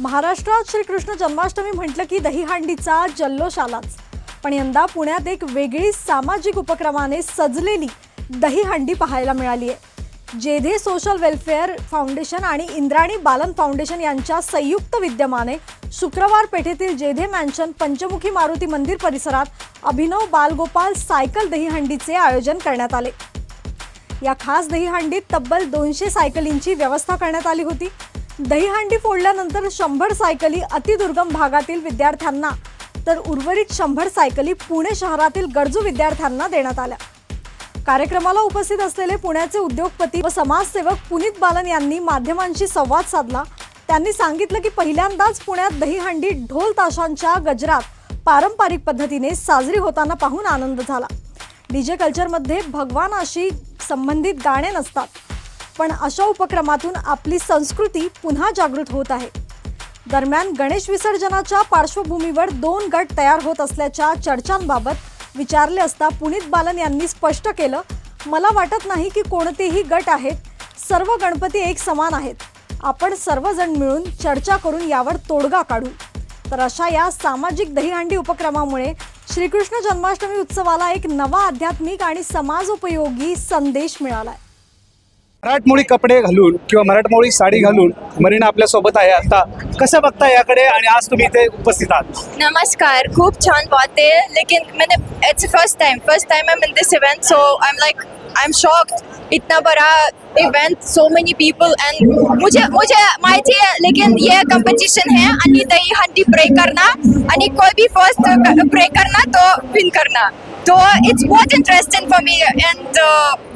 महाराष्ट्रात श्रीकृष्ण जन्माष्टमी म्हटलं की दहीहंडीचा जल्लोष आलाच. पण यंदा पुण्यात एक वेगळी सामाजिक उपक्रमाने सजलेली दहीहंडी पाहायला मिळाली आहे जेधे सोशल वेलफेअर फाउंडेशन आणि इंद्राणी बालन फाउंडेशन यांच्या संयुक्त विद्यमाने शुक्रवार पेठेतील जेधे मॅन्शन पंचमुखी मारुती मंदिर परिसरात अभिनव बालगोपाल सायकल दहीहंडीचे आयोजन करण्यात आले. या खास दहीहंडीत तब्बल दोनशे सायकलींची व्यवस्था करण्यात आली होती. दहीहंडी फोडल्यानंतर शंभर सायकली अतिदुर्गम भागातील विद्यार्थ्यांना तर उर्वरित शंभर सायकली पुणे शहरातील गरजू विद्यार्थ्यांना देण्यात आल्या. कार्यक्रमाला उपस्थित असलेले पुण्याचे उद्योगपती व समाजसेवक पुनीत बालन यांनी माध्यमांशी संवाद साधला. त्यांनी सांगितलं की पहिल्यांदाच पुण्यात दहीहंडी ढोल ताशांच्या गजरात पारंपरिक पद्धतीने साजरी होताना पाहून आनंद झाला. डीजे कल्चरमध्ये भगवानाशी संबंधित गाणे नसतात. पण अशा उपक्रमातून आपली संस्कृती पुन्हा जागृत होत आहे. दरम्यान गणेश विसर्जनाच्या पार्श्वभूमीवर दोन गट तयार होत असल्याच्या चर्चांबाबत विचारले असता पुनीत बालन यांनी स्पष्ट केलं मला वाटत नाही की कोणतेही गट आहेत. सर्व गणपती एक समान आहेत. आपण सर्वजण मिळून चर्चा करून यावर तोडगा काढू. तर अशा या सामाजिक दहीहंडी उपक्रमामुळे श्रीकृष्ण जन्माष्टमी उत्सवाला एक नवा आध्यात्मिक आणि समाजोपयोगी संदेश मिळाला आहे मराठमोळी कपडे घालून किंवा मराठमोळी साडी घालून मरीना आपल्यासोबत आहे आता. कसं बघता याकडे आणि आज तुम्ही इथे उपस्थित आहात? नमस्कार खूप छान बात है लेकिन मैंने it's first time first time I am in this event so I am like I am shocked इतना बड़ा event so many people and मुझे मुझे माहिती आहे लेकिन ये कंपटीशन है. आणि दही हंडी ब्रेक करना आणि कोई भी फर्स्ट ब्रेक करना तो विन करना. तो इट्स बहुत इंटरेस्टिंग फॉर मी एंड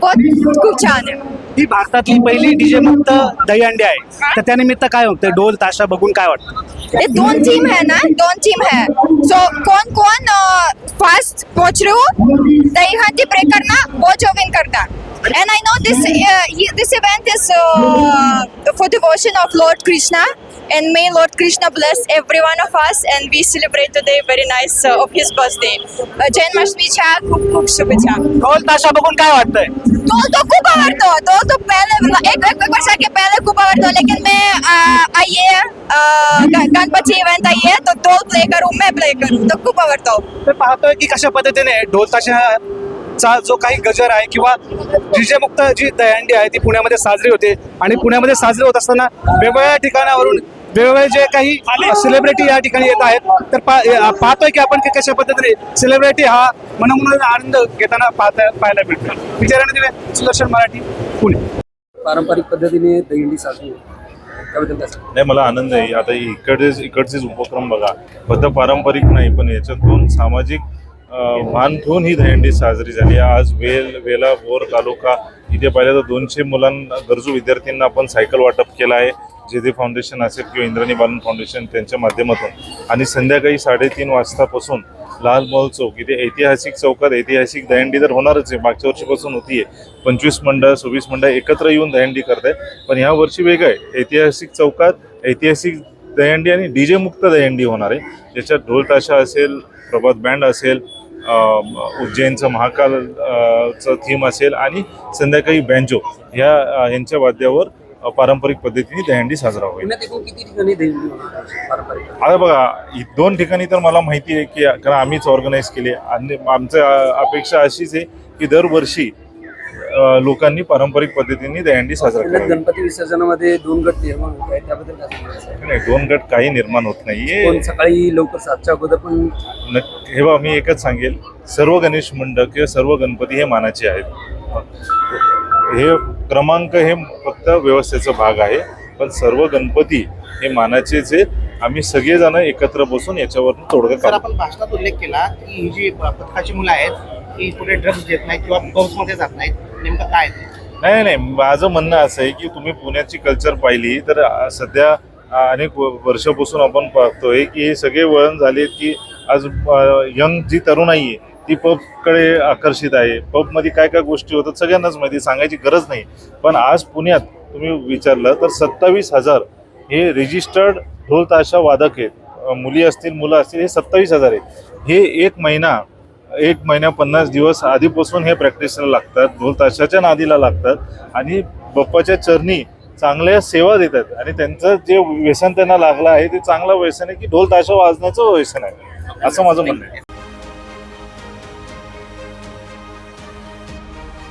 बहुत खूप छान आहे ही भारतातली पहिली डीजे मुक्त दहीहंडी आहे तर त्यानिमित्त काय होतं ढोल ताशा बघून काय वाटतं ये दोन टीम है ना दोन टीम है सो कौन कौन फास्ट पहुंच रहे हो दही हांडी प्रे करना वो जो विन करता know this uh, this event is uh, for devotion of Lord Krishna and may Lord Krishna bless every one of us and we celebrate today very nice uh, of his birthday. Uh, जन्माष्टमीच्या खूप खूप शुभेच्छा ढोल ताशा बघून काय वाटतंय तो तो खूप आवडतो पहले दो लेकिन मैं आइए गणपती इव्हेंट आइए तो ढोल प्ले करू मैं प्ले करू तो खूप आवडतो तर पाहतोय की कशा पद्धतीने ढोल ताशाचा जो काही गजर आहे किंवा डीजे मुक्त जी दहंडी आहे ती पुण्यामध्ये साजरी होते. आणि पुण्यामध्ये साजरी होत असताना वेगवेगळ्या ठिकाणावरून वेगवेगळे जे काही सेलिब्रिटी या ठिकाणी येत आहेत तर पाहतोय की आपण की कशा पद्धतीने सेलिब्रिटी हा मनोमन आनंद घेताना पाहता पाहायला मिळतो. विचाराने दिले सुदर्शन मराठी पुणे. पारंपरिक पद्धतीने दहीहंडी साजरी होते. त्याबद्दल काय सांगाल? नाही मला आनंद आहे आता इकडे इकडचेच उपक्रम बघा फक्त पारंपरिक नाही पण याच्यातून सामाजिक अं, भान ठेवून ही दहीहंडी साजरी झाली आज वेल वेला बोर तालुका इथे पाहिलं तर दोनशे मुलांना गरजू विद्यार्थ्यांना आपण सायकल वाटप केलं आहे जे दे फाउंडेशन असेल किंवा इंद्राणी बालन फाउंडेशन त्यांच्या माध्यमातून. आणि संध्याकाळी साडेतीन वाजतापासून लाल महल चौक इथे ऐतिहासिक चौकात ऐतिहासिक दहंडी तर होणारच आहे मागच्या वर्षीपासून होती आहे. पंचवीस मंडळ सव्वीस मंडळ एकत्र येऊन दहीहंडी करताय पण ह्या वर्षी वेगळं आहे. ऐतिहासिक चौकात ऐतिहासिक दहीहंडी आणि डीजे मुक्त दहीहंडी होणार आहे. ज्याच्यात ढोल ताशा असेल प्रभात बँड असेल उज्जैनचं महाकालचं चं थीम असेल आणि संध्याकाळी बँजो ह्या यांच्या वाद्यावर पारंपरिक पद्धतीने दहीहंडी साजरा होईल. पुण्यात एकूण किती ठिकाणी दहीहंडी होणार आहे? पारंपरिक. आता बघा इ- दोन ठिकाणी तर मला माहिती आहे की कारण आम्हीच ऑर्गनाईज केले. आणि आमचं अ, अपेक्षा अशीच आहे की दरवर्षी अ, लोकांनी पारंपरिक पद्धतीने दहीहंडी साजरा पुण्यात करावी. गणपती विसर्जनामध्ये दोन गट निर्माण होत आहेत त्याबद्दल काय सांगाल? नाही दोन गट काही निर्माण होत नाहीये. कोण? सकाळी लवकर सातच्या अगोदर पण हे बा मी एकच सांगेल. सर्व गणेश मंडळ किंवा सर्व गणपती हे मानाचे आहेत. हे क्रमांक हे फक्त व्यवस्थेचा भाग आहे पण सर्व गणपती हे मानाचेच आहेत आम्ही सगळेजण एकत्र बसून याच्यावर तोडगा सर काढू. आपण भाषणात उल्लेख केला की ही जी पथकाची मुलं आहेत ही कुठे ड्रग्ज घेत नाहीत किंवा जात नाहीत. नेमकं काय ते? नाही नाही माझं म्हणणं असं आहे की तुम्ही पुण्याची कल्चर पाहिली तर सध्या अनेक व- वर्षापासून आपण पाहतोय की हे सगळे वळण झाले की आज यंग जी तरुणाई आहे ती पबकडे आकर्षित आहे. पबमध्ये काय काय गोष्टी होतात सगळ्यांनाच माहिती सांगायची गरज नाही. पण आज पुण्यात तुम्ही विचारलं तर सत्तावीस हजार हे रजिस्टर्ड ढोल ताशा वादक आहेत. मुली असतील मुलं असतील हे सत्तावीस हजार आहेत. हे एक महिना एक महिना पन्नास दिवस आधीपासून हे प्रॅक्टिसला लागतात ढोल ताशाच्या नादीला लागतात आणि बाप्पाच्या चरणी चांगल्या सेवा देतात आणि त्यांचं जे व्यसन त्यांना लागलं आहे ते चांगलं व्यसन आहे की ढोल ताशा वाजण्याचं व्यसन आहे. असं माझं म्हणणं आहे.